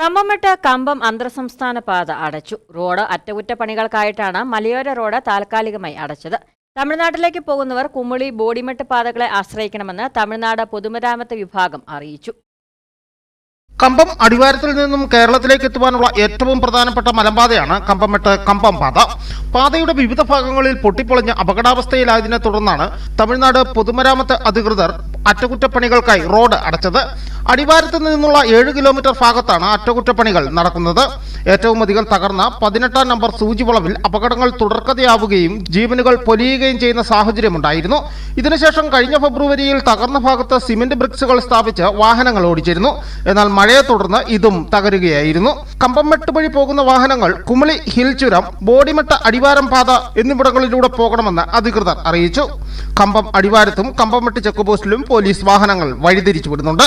കമ്പംമെട്ട് കമ്പം അന്തർസംസ്ഥാന പാത അടച്ചു. റോഡ് അറ്റകുറ്റപ്പണികൾക്കായിട്ടാണ് മലയോര റോഡ് താൽക്കാലികമായി അടച്ചത്. തമിഴ്നാട്ടിലേക്ക് പോകുന്നവർ കുമിളി ബോഡിമെട്ട് പാതകളെ ആശ്രയിക്കണമെന്ന് തമിഴ്നാട് പൊതുമരാമത്ത് വിഭാഗം അറിയിച്ചു. കമ്പം അടിവാരത്തിൽ നിന്നും കേരളത്തിലേക്ക് എത്തുവാനുള്ള ഏറ്റവും പ്രധാനപ്പെട്ട മലമ്പാതയാണ് കമ്പമെട്ട് കമ്പം പാത. പാതയുടെ വിവിധ ഭാഗങ്ങളിൽ പൊട്ടിപ്പൊളിഞ്ഞ് അപകടാവസ്ഥയിലായതിനെ തുടർന്നാണ് തമിഴ്നാട് പൊതുമരാമത്ത് അധികൃതർ അറ്റകുറ്റപ്പണികൾക്കായി റോഡ് അടച്ചത്. അടിവാരത്ത് നിന്നുള്ള ഏഴ് കിലോമീറ്റർ ഭാഗത്താണ് അറ്റകുറ്റപ്പണികൾ നടക്കുന്നത്. ഏറ്റവും അധികം തകർന്ന പതിനെട്ടാം നമ്പർ സൂചി വളവിൽ അപകടങ്ങൾ തുടർക്കഥയാവുകയും ജീവനുകൾ പൊലിയുകയും ചെയ്യുന്ന സാഹചര്യമുണ്ടായിരുന്നു. ഇതിനുശേഷം കഴിഞ്ഞ ഫെബ്രുവരിയിൽ തകർന്ന ഭാഗത്ത് സിമന്റ് ബ്രിക്സുകൾ സ്ഥാപിച്ച് വാഹനങ്ങൾ ഓടിച്ചിരുന്നു. എന്നാൽ മഴയെ തുടർന്ന് ഇതും തകരുകയായിരുന്നു. കമ്പംമെട്ട് വഴി പോകുന്ന വാഹനങ്ങൾ കുമളി ഹിൽ ചുരം ബോഡിമെട്ട് അടിവാരം പാത എന്നിവിടങ്ങളിലൂടെ പോകണമെന്ന് അധികൃതർ അറിയിച്ചു. കമ്പം അടിവാരത്തും കമ്പംമെട്ട് ചെക്ക് പോസ്റ്റിലും പോലീസ് വാഹനങ്ങൾ വഴിതിരിച്ചു വിടുന്നുണ്ട്